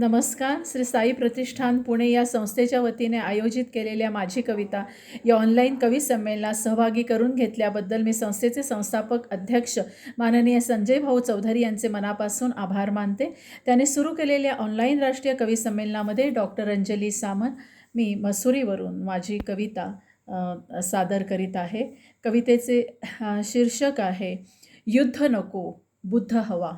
नमस्कार. श्री साई प्रतिष्ठान पुणे या संस्थेच्या वतीने आयोजित केलेल्या माझी कविता या ऑनलाईन कवी संमेलनात सहभागी करून घेतल्याबद्दल मी संस्थेचे संस्थापक अध्यक्ष माननीय संजय भाऊ चौधरी यांचे मनापासून आभार मानते. त्याने सुरू केलेल्या ऑनलाईन राष्ट्रीय कवी संमेलनामध्ये डॉक्टर अंजली सामंत मी मसुरीवरून माझी कविता सादर करीत आहे. कवितेचे शीर्षक आहे युद्ध नको बुद्ध हवा.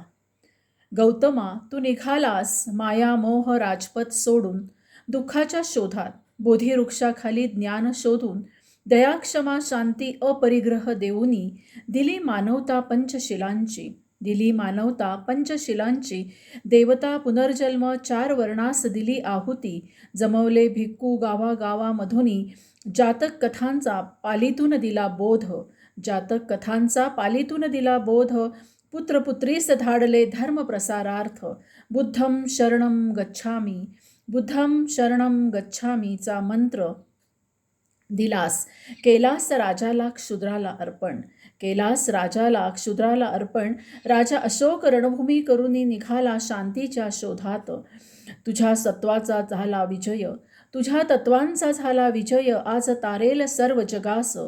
गौतमा तू निघालास माया मोह राजपथ सोडून दुःखाच्या शोधात बोधीवृक्षाखाली ज्ञान शोधून दयाक्षमा शांती अपरिग्रह देऊनी दिली मानवता पंचशिलांची दिली मानवता पंचशिलांची देवता पुनर्जन्म चार वर्णास दिली आहुती जमवले भिक्खू गावागावामधुनी जातक कथांचा पालीतून दिला बोध जातक कथांचा पालीतून दिला बोध पुत्रपुत्रीस धाडले धर्मप्रसारार्थ. बुद्धं शरणं गच्छामी. बुद्धं शरणं गच्छामीचा मंत्र. दिलास. केलास राजाला क्षुद्राला अर्पण. केलास राजाला क्षुद्राला अर्पण. राजा अशोक रणभूमी करुनी निघाला शांतीच्या शोधात. तुझ्या सत्वाचा झाला विजय. तुझ्या तत्वांचा झाला विजय. आज तारेल सर्व जगास.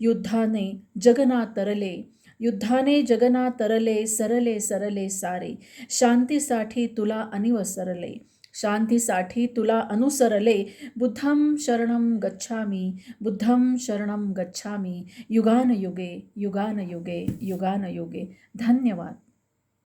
युद्धाने जगना तरले. युद्धाने जगना तरले सरले सरले सारे. शांतीसाठी तुला अनिवसरले शांतीसाठी तुला अनुसरले. बुद्धं शरणं गच्छामी बुद्धं शरणं गच्छामी. युगानयुगे युगानयुगे युगानयुगे धन्यवाद.